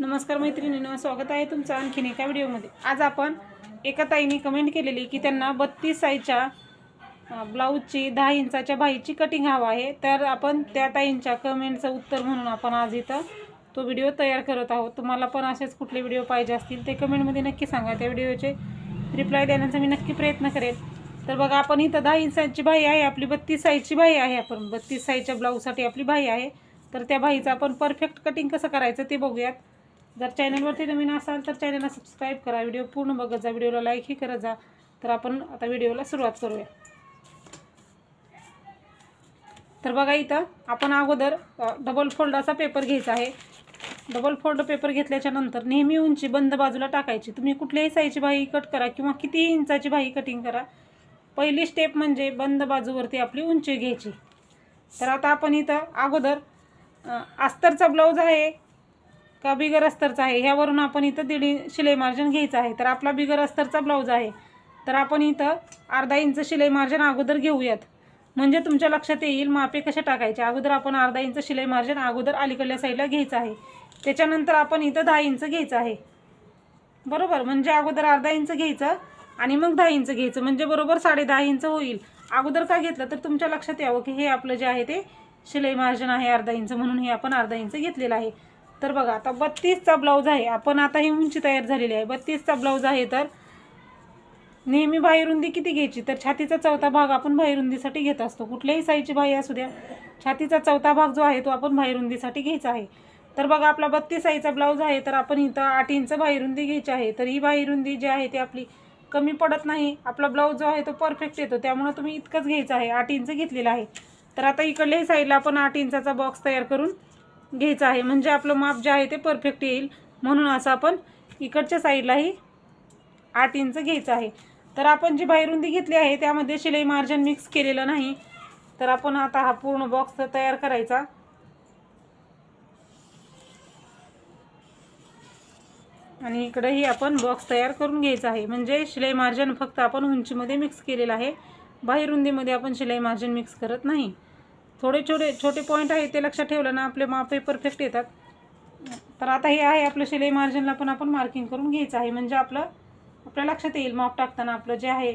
नमस्कार मैत्रिणींनो स्वागत आहे तुमचं आणखीन एका व्हिडिओमध्ये. आज आपण एका ताईने कमेंट केलेली की त्यांना बत्तीस साईजच्या ब्लाऊजची दहा इंचाच्या बाईची कटिंग हवं आहे. तर आपण त्या ताईंच्या कमेंटचं उत्तर म्हणून आपण आज इथं तो व्हिडिओ तयार करत आहोत. तुम्हाला पण असेच कुठले व्हिडिओ पाहिजे असतील ते कमेंटमध्ये नक्की सांगा. त्या व्हिडिओचे रिप्लाय देण्याचा मी नक्की प्रयत्न करेन तर बघा आपण इथं दहा इंचाची बाई आहे आपली बत्तीस साईजची बाई आहे आपण. बत्तीस साईजच्या ब्लाऊजसाठी आपली बाई आहे. तर त्या बाईचं आपण परफेक्ट कटिंग कसं करायचं ते बघूयात. जर चॅनलवरती नवीन असाल तर चॅनलला सबस्क्राईब करा. व्हिडिओ पूर्ण बघत जा. व्हिडिओला लाईकही करत जा. तर आपण आता व्हिडिओला सुरुवात करूया. तर बघा इथं आपण अगोदर डबल फोल्डाचा पेपर घ्यायचा आहे. डबल फोल्ड पेपर घेतल्याच्या नंतर नेहमी उंची बंद बाजूला टाकायची. तुम्ही कुठल्याही साईजची भाई कट करा किंवा कितीही इंचाची भाई कटिंग करा. पहिली स्टेप म्हणजे बंद बाजूवरती आपली उंची घ्यायची. तर आता आपण इथं अगोदर अस्तरचा ब्लाऊज आहे. का बिगर अस्तरचा आहे? ह्यावरून आपण इथं दीड शिलाई मार्जिन घ्यायचं आहे. तर आपला बिगर अस्तरचा ब्लाऊज आहे. तर आपण इथं अर्धा इंच शिलाई मार्जिन अगोदर घेऊयात. म्हणजे तुमच्या लक्षात येईल मापे कसे टाकायचे? अगोदर आपण अर्धा इंच शिलाई मार्जिन अगोदर अलीकडल्या साईडला घ्यायचं आहे. त्याच्यानंतर आपण इथं दहा इंच घ्यायचं आहे. बरोबर? म्हणजे अगोदर अर्धा इंच घ्यायचं आणि मग दहा इंच घ्यायचं. म्हणजे बरोबर साडे दहा इंच होईल. अगोदर का घेतलं? तर तुमच्या लक्षात यावं की हे आपलं जे आहे ते शिलाई मार्जिन आहे अर्धा इंच म्हणून हे आपण अर्धा इंच घेतलेलं आहे. तर बघा आता बत्तीसचा ब्लाऊज आहे. आपण आता ही उंची तयार झालेली आहे. बत्तीसचा ब्लाऊज आहे तर नेहमी बाहेरुंदी किती घ्यायची? तर छातीचा चौथा भाग आपण बाहेरुंदीसाठी घेत असतो. कुठल्याही साईजची बाई असू द्या छातीचा चौथा भाग जो आहे तो आपण बाहेरुंदीसाठी घ्यायचा आहे. तर बघा आपला बत्तीस साईजचा ब्लाऊज आहे तर आपण इथं आठ इंच बाहेरुंदी घ्यायची आहे. तर ही बाहेरुंदी जी आहे ती आपली कमी पडत नाही. आपला ब्लाऊज जो आहे तो परफेक्ट येतो. त्यामुळे तुम्ही इतकंच घ्यायचं आहे. आठ इंच घेतलेलं आहे. तर आता इकडल्याही साईडला आपण आठ इंचाचा बॉक्स तयार करून घ्यायचं आहे. म्हणजे आपलं माप जे आहे ते परफेक्ट येईल. म्हणून असं आपण इकडच्या साईडलाही आठ इंच घ्यायचं आहे. तर आपण जी बाहेरुंदी घेतली आहे त्यामध्ये शिलाई मार्जिन मिक्स केलेलं नाही. तर आपण आता हा पूर्ण बॉक्स तयार करायचा. आणि इकडंही आपण बॉक्स तयार करून घ्यायचा आहे. म्हणजे शिलाई मार्जिन फक्त आपण उंचीमध्ये मिक्स केलेलं आहे. बाहेरुंदीमध्ये आपण शिलाई मार्जिन मिक्स करत नाही. थोडे छोटे छोटे पॉईंट आहेत ते लक्षात ठेवलं ना आपले मापे परफेक्ट येतात. तर आता हे आहे आपलं शिलाई मार्जिनला पण आपण मार्किंग करून घ्यायचं आहे. म्हणजे आपलं आपल्या लक्षात येईल माप टाकताना आपलं जे आहे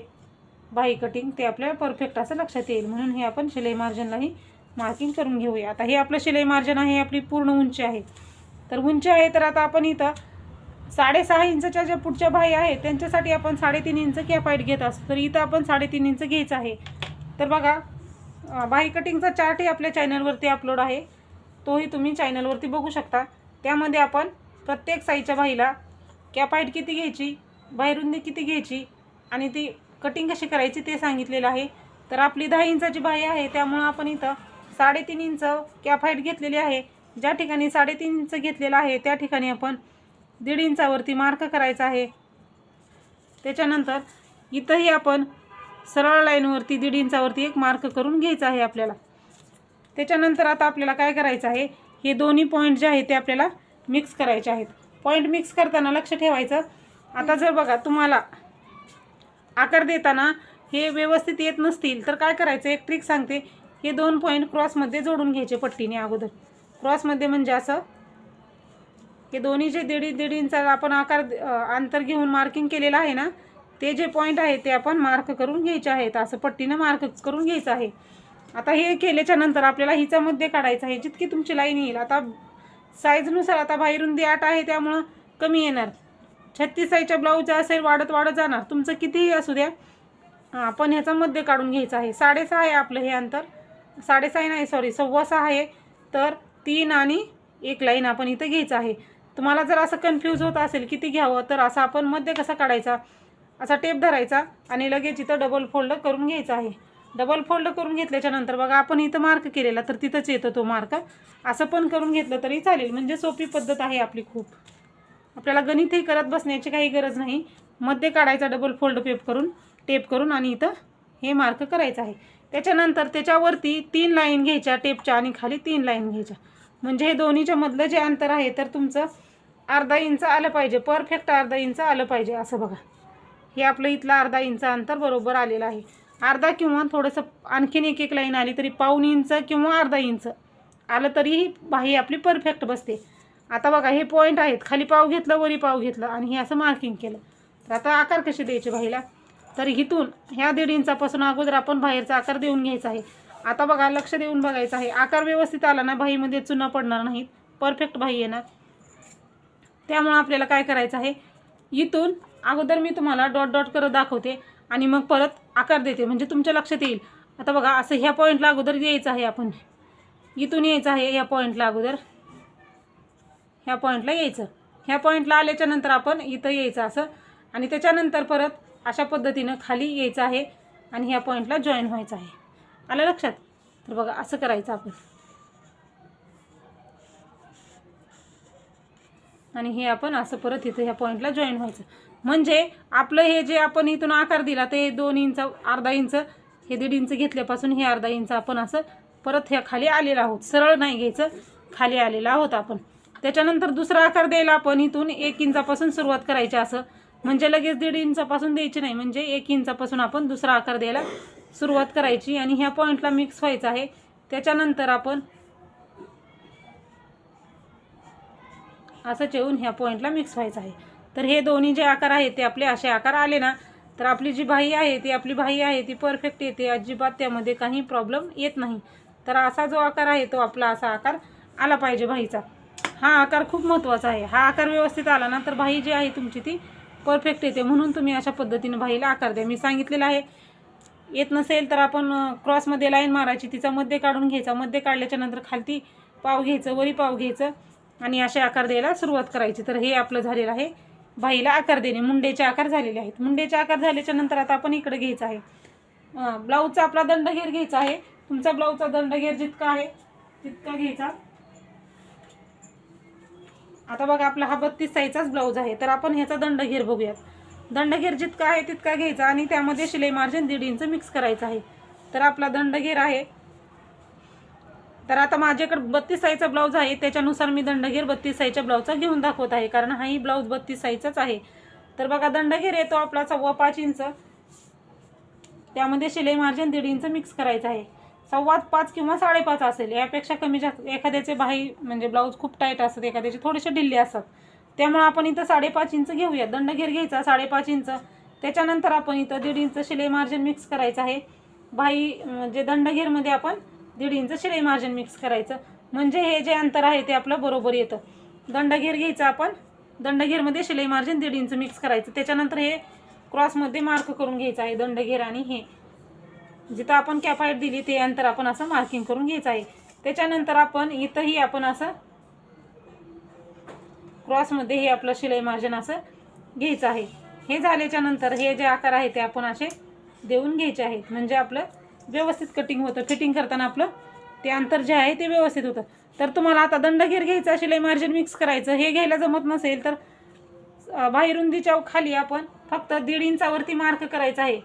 बाही कटिंग ते आपल्याला परफेक्ट असं लक्षात येईल. म्हणून हे आपण शिलाई मार्जिनलाही मार्किंग करून घेऊया. आता हे आपलं शिलाई मार्जिन आहे आपली पूर्ण उंची आहे. तर उंची आहे तर आता आपण इथं साडेसहा इंचच्या ज्या पुढच्या बाही आहेत त्यांच्यासाठी आपण साडेतीन इंच कॅपाईट घेत असतो. तर इथं आपण साडेतीन इंच घ्यायचं आहे. तर बघा बाही कटिंगचा चार्टही आपल्या चॅनलवरती अपलोड आहे. तोही तुम्ही चॅनलवरती बघू शकता. त्यामध्ये आपण प्रत्येक साईजच्या बाईला कॅपाईट किती घ्यायची बाहेरुंदी किती घ्यायची आणि ती कटिंग कशी करायची ते सांगितलेलं आहे. तर आपली दहा इंचाची बाई आहे त्यामुळं आपण इथं साडेतीन इंच कॅपाईट घेतलेली आहे. ज्या ठिकाणी साडेतीन इंच घेतलेलं आहे त्या ठिकाणी आपण दीड इंचावरती मार्क करायचा आहे. त्याच्यानंतर इथंही आपण सरळ लाईनवरती दीड इंचावरती एक मार्क करून घ्यायचा आहे आपल्याला. त्याच्यानंतर आता आपल्याला काय करायचं आहे? हे दोन्ही पॉईंट जे आहेत ते आपल्याला मिक्स करायचे आहेत. पॉईंट मिक्स करताना लक्ष ठेवायचं. आता जर बघा तुम्हाला आकार देताना हे व्यवस्थित येत नसतील तर काय करायचं? एक ट्रिक सांगते. हे दोन पॉईंट क्रॉसमध्ये जोडून घ्यायचे पट्टीने अगोदर. क्रॉसमध्ये म्हणजे असं हे दोन्ही जे दीड दीड इंचा आपण आकार अंतर घेऊन मार्किंग केलेलं आहे ना ते जे पॉईंट आहे ते आपण मार्क करून घ्यायचे आहेत. असं पट्टीनं मार्क करून घ्यायचं आहे. आता हे केल्याच्यानंतर आपल्याला हिचा मध्ये काढायचं आहे. जितकी तुमची लाईन येईल. आता साईजनुसार आता बाहेरून दे आठ आहे त्यामुळं कमी येणार. छत्तीस साईजच्या ब्लाऊज असेल वाढत वाढत जाणार. तुमचं कितीही असू द्या. हां ह्याचा मध्ये काढून घ्यायचं आहे. साडेसहा आहे आपलं हे अंतर. साडेसहा नाही सॉरी सव्वा सहा आहे. तर तीन आणि एक लाईन आपण इथं घ्यायचं आहे. तुम्हाला जर असं कन्फ्यूज होत असेल किती घ्यावं? तर असं आपण मध्ये कसा काढायचा? असा टेप धरायचा आणि लगेच इथं डबल फोल्ड करून घ्यायचा आहे. डबल फोल्ड करून घेतल्याच्यानंतर बघा आपण इथं मार्क केलेला तर तिथंच येतो तो मार्क असं पण करून घेतलं तरी चालेल. म्हणजे सोपी पद्धत आहे आपली खूप. आपल्याला गणितही करत बसण्याची काही गरज नाही. मध्ये काढायचा डबल फोल्ड पेप करून टेप करून आणि इथं हे मार्क करायचं आहे. त्याच्यानंतर त्याच्यावरती तीन लाईन घ्यायच्या टेपच्या आणि खाली तीन लाईन घ्यायच्या. म्हणजे हे दोन्हीच्या मधलं जे अंतर आहे तर तुमचं अर्धा इंच आलं पाहिजे. परफेक्ट अर्धा इंच आलं पाहिजे असं बघा. हे आपलं इथलं अर्धा इंच अंतर बरोबर आलेलं आहे. अर्धा किंवा थोडंसं आणखीन एक एक लाईन आली तरी पाऊण इंच किंवा अर्धा इंच. आलं तरीही बाही आपली परफेक्ट बसते. आता बघा हे पॉईंट आहेत. खाली पाव घेतलं वरी पाव घेतलं आणि हे असं मार्किंग केलं. तर आता आकार कसे द्यायचे बाहीला तर इथून ह्या दीड इंचापासून अगोदर आपण बाहेरचा आकार देऊन घ्यायचा आहे. आता बघा लक्ष देऊन बघायचं आहे. आकार व्यवस्थित आला ना बाहीमध्ये चुना पडणार नाहीत. परफेक्ट बाही येणार. त्यामुळं आपल्याला काय करायचं आहे? इथून अगोदर मी तुम्हाला डॉट डॉट करत दाखवते आणि मग परत आकार देते. म्हणजे तुमच्या लक्षात येईल. आता बघा असं ह्या पॉईंटला अगोदर यायचं आहे आपण. इथून यायचं आहे ह्या पॉईंटला अगोदर. ह्या पॉईंटला यायचं. ह्या पॉईंटला आल्याच्यानंतर आपण इथं यायचं असं. आणि त्याच्यानंतर परत अशा पद्धतीनं खाली यायचं आहे आणि ह्या पॉईंटला जॉईन व्हायचं आहे. आलं लक्षात? तर बघा असं करायचं आपण. आणि हे आपण असं परत इथं ह्या पॉईंटला जॉईन व्हायचं. म्हणजे आपलं हे जे आपण इथून आकार दिला ते दोन इंच अर्धा इंच हे दीड इंच घेतल्यापासून हे अर्धा इंच आपण असं परत ह्या खाली आलेलं आहोत. सरळ नाही घ्यायचं खाली आलेलं आहोत आपण. त्याच्यानंतर दुसरा आकार द्यायला आपण इथून एक इंचापासून सुरुवात करायची असं. म्हणजे लगेच दीड इंचापासून द्यायची नाही म्हणजे एक इंचापासून आपण दुसरा आकार द्यायला सुरुवात करायची. आणि ह्या पॉईंटला मिक्स व्हायचं आहे. त्याच्यानंतर आपण असं चेवून ह्या पॉईंटला मिक्स व्हायचं आहे. तर हे दोन्ही जे आकार आहेत ते आपले असे आकार आले ना तर आपली जी भाई आहे ती आपली भाई आहे ती परफेक्ट येते. अजिबात त्यामध्ये काही प्रॉब्लेम येत नाही. तर असा जो आकार आहे तो आपला असा आकार आला पाहिजे भाईचा हा आकार खूप महत्त्वाचा आहे. हा आकार व्यवस्थित आला ना तर भाई जी आहे तुमची ती परफेक्ट येते. म्हणून तुम्ही अशा पद्धतीने भाईला आकार द्या. मी सांगितलेलं आहे. येत नसेल तर आपण क्रॉसमध्ये लाईन मारायची तिचा मध्ये काढून घ्यायचा. मध्ये काढल्याच्या नंतर खालती पाव घ्यायचं वरी पाव घ्यायचं. आणि असे आकार द्यायला सुरुवात करायची. तर हे आपलं झालेलं आहे. बाईला आकार देणे. मुंडेचे आकार झालेले आहेत. मुंडेचे आकार झाल्याच्यानंतर आता आपण इकडे घ्यायचं आहे. ब्लाऊजचा आपला दंडघेर घ्यायचा आहे. तुमचा ब्लाऊजचा दंडघेर जितका आहे तितका घ्यायचा. आता बघा आपला हा बत्तीस साईजचाच ब्लाऊज आहे. तर आपण ह्याचा दंडघेर बघूयात. दंडघेर जितका आहे तितका घ्यायचा आणि त्यामध्ये शिलाई मार्जिन दीड इंच मिक्स करायचं आहे. तर आपला दंडघेर आहे. तर आता माझ्याकडे बत्तीस साईजचा ब्लाऊज आहे. त्याच्यानुसार मी दंडघेर बत्तीस साईजच्या ब्लाऊजचा घेऊन दाखवत आहे. कारण हाही ब्लाऊज बत्तीस साईजचाच आहे. तर बघा दंडघेर येतो आपला सव्वा पाच इंच. त्यामध्ये शिलाई मार्जिन दीड इंच मिक्स करायचं आहे. सव्वा पाच किंवा साडेपाच असेल. यापेक्षा कमी जास्त एखाद्याचे बाही म्हणजे ब्लाऊज खूप टाईट असतात एखाद्याचे थोडेसे ढिल्ले असतात. त्यामुळे आपण इथं साडेपाच इंच घेऊया. दंडघेर घ्यायचा साडेपाच इंच. त्याच्यानंतर आपण इथं दीड इंच शिलाई मार्जिन मिक्स करायचं आहे. बाही म्हणजे दंडघेरमध्ये आपण दीड इंच शिलाई मार्जिन मिक्स करायचं. म्हणजे हे जे अंतर आहे ते आपलं बरोबर येतं. दंडघेर घ्यायचं आपण. दंडघेरमध्ये शिलाई मार्जिन दीड इंच मिक्स करायचं. त्याच्यानंतर हे क्रॉसमध्ये मार्क करून घ्यायचं आहे दंडघेर आणि हे. जिथं आपण कॅपाईट दिली ते अंतर आपण असं मार्किंग करून घ्यायचं आहे. त्याच्यानंतर आपण इथंही आपण असं क्रॉसमध्ये हे आपलं शिलाई मार्जिन असं घ्यायचं आहे. हे झाल्याच्यानंतर हे जे आकार आहे ते आपण असे देऊन घ्यायचे आहेत. म्हणजे आपलं व्यवस्थित कटिंग होतं. फिटिंग करताना आपलं ते अंतर जे आहे ते व्यवस्थित होतं. तर तुम्हाला आता दंडघेर घ्यायचा असेल मार्जिन मिक्स करायचं हे घ्यायला जमत नसेल तर बाहेरुंदीच्या खाली आपण फक्त दीड इंचावरती मार्क करायचा आहे.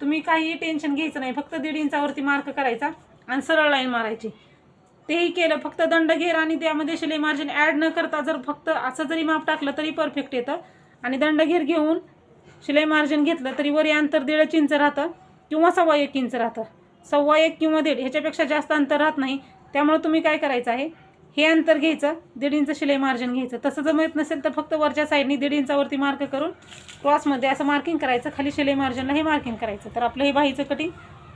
तुम्ही काहीही टेन्शन घ्यायचं नाही. फक्त दीड इंचावरती मार्क करायचा आणि सरळ लाईन मारायची. तेही केलं. फक्त दंडघेर आणि त्यामध्ये शिलाई मार्जिन ॲड न करता जर फक्त असं जरी माप टाकलं तरी परफेक्ट येतं. आणि दंडघेर घेऊन शिलाई मार्जिन घेतलं तरी वरी अंतर दीडच इंच राहतं किंवा सव्वा एक इंच राहतं. सव्वा एक किंवा दीड ह्याच्यापेक्षा जास्त अंतर राहत नाही. त्यामुळे तुम्ही काय करायचं आहे? हे अंतर घ्यायचं दीड इंच शिलाई मार्जिन घ्यायचं. तसं जमत नसेल तर फक्त वरच्या साईडनी दीड इंचावरती मार्क करून क्रॉसमध्ये असं मार्किंग करायचं खाली शिलाई मार्जिनला हे मार्किंग करायचं. तर आपलं हे बाहीचं कटिंग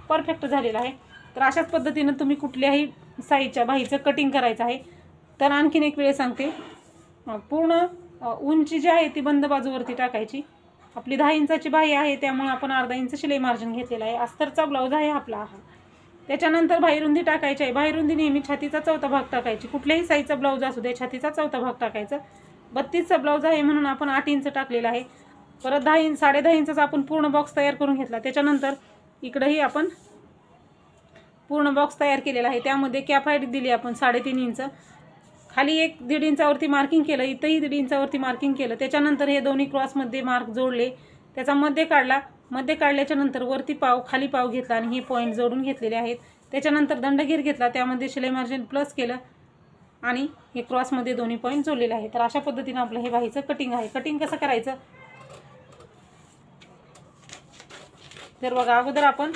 परफेक्ट झालेलं आहे. तर अशाच पद्धतीनं तुम्ही कुठल्याही साईजच्या बाहीचं कटिंग करायचं आहे. तर आणखीन एक वेळ सांगते. पूर्ण उंची जी आहे ती बंद बाजूवरती टाकायची. आपली दहा इंचाची बाही आहे त्यामुळे आपण अर्धा इंच शिलाई मार्जिन घेतलेला आहे. अस्तरचा ब्लाऊज आहे आपला हा. त्याच्यानंतर बाहेरुंदी टाकायची आहे. बाहेरुंदी नेहमी छातीचा चौथा भाग टाकायची. कुठल्याही साईजचा ब्लाऊज असू दे छातीचा चौथा भाग टाकायचा. बत्तीसचा ब्लाऊज आहे म्हणून आपण आठ इंच टाकलेला आहे. परत दहा इंच साडे दहा इंचाचा आपण पूर्ण बॉक्स तयार करून घेतला. त्याच्यानंतर इकडंही आपण पूर्ण बॉक्स तयार केलेला आहे. त्यामध्ये कॅफाईट दिली आपण साडेतीन इंच. खाली एक दीड इंचावरती मार्किंग केलं इथंही दीड इंचावरती मार्किंग केलं. त्याच्यानंतर हे दोन्ही क्रॉसमध्ये मार्क जोडले. त्याचा मध्ये काढला. मध्ये काढल्याच्या नंतर वरती पाव खाली पाव घेतला आणि हे पॉईंट जोडून घेतलेले आहेत. त्याच्यानंतर दंडगीर घेतला. त्यामध्ये शिलाई मार्जिन प्लस केलं आणि हे क्रॉसमध्ये दोन्ही पॉईंट जोडलेले आहे तर अशा पद्धतीनं आपलं हे बाहीचं कटिंग आहे. कटिंग कसं करायचं? तर बघा अगोदर आपण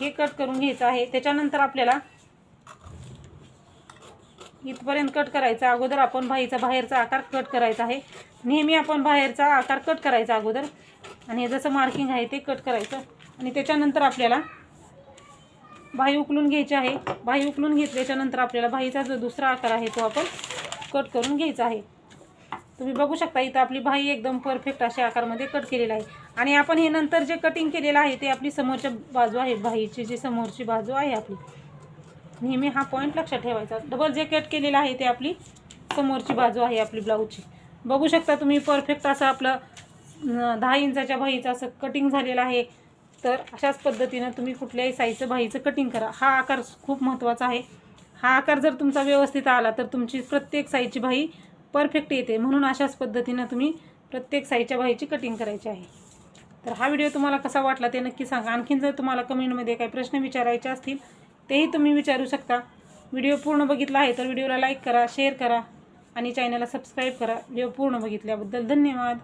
हे कट करून घ्यायचं आहे. त्याच्यानंतर आपल्याला इथपर्यंत कट करायचा. अगोदर आपण भाईचा बाहेरचा आकार कट करायचा आहे. नेहमी आपण बाहेरचा आकार कट करायचा अगोदर. आणि हे जसं मार्किंग आहे ते कट करायचं. आणि त्याच्यानंतर आपल्याला भाई उकलून घ्यायची आहे. भाई उकलून घेतल्याच्यानंतर आपल्याला भाईचा जो दुसरा आकार आहे तो आपण कट करून घ्यायचा आहे. तुम्ही बघू शकता इथं आपली भाई एकदम परफेक्ट अशा आकारमध्ये कट केलेला आहे. आणि आपण हे नंतर जे कटिंग केलेलं आहे ते आपली समोरच्या बाजू आहे. भाईची जी समोरची बाजू आहे आपली. नेहमी हा पॉईंट लक्षात ठेवायचा. डबल जे कट केलेलं आहे ते आपली समोरची बाजू आहे आपली ब्लाऊजची बघू शकता तुम्ही परफेक्ट असं आपलं दहा इंचाच्या भाईचं असं कटिंग झालेलं आहे. तर अशाच पद्धतीनं तुम्ही कुठल्याही साईजचं भाईचं कटिंग करा. हा आकार खूप महत्त्वाचा आहे. हा आकार जर तुमचा व्यवस्थित आला तर तुमची प्रत्येक साईजची भाई परफेक्ट येते. म्हणून अशाच पद्धतीनं तुम्ही प्रत्येक साईजच्या भाईची कटिंग करायची आहे. तर हा व्हिडिओ तुम्हाला कसा वाटला ते नक्की सांगा. आणखीन जर तुम्हाला कमेंटमध्ये काही प्रश्न विचारायचे असतील तेही तुम्ही विचारू शकता. व्हिडिओ पूर्ण बघितला आहे तर व्हिडिओला लाईक करा शेअर करा आणि चॅनलला सबस्क्राईब करा. व्हिडिओ पूर्ण बघितल्याबद्दल धन्यवाद.